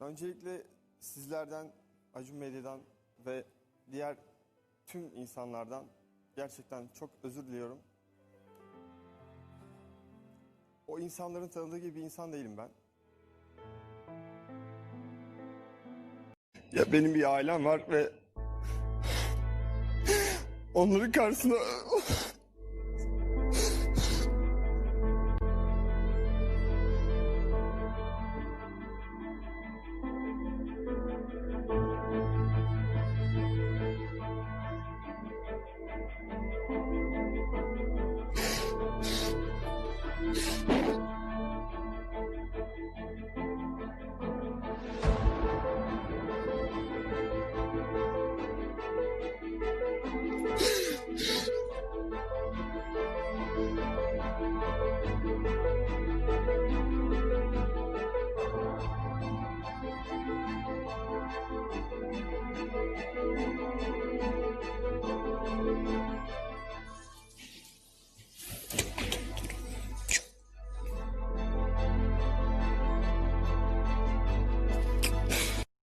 Öncelikle sizlerden, Acun Medya'dan ve diğer tüm insanlardan gerçekten çok özür diliyorum. O insanların tanıdığı gibi bir insan değilim ben. Ya benim bir ailem var ve onların karşısında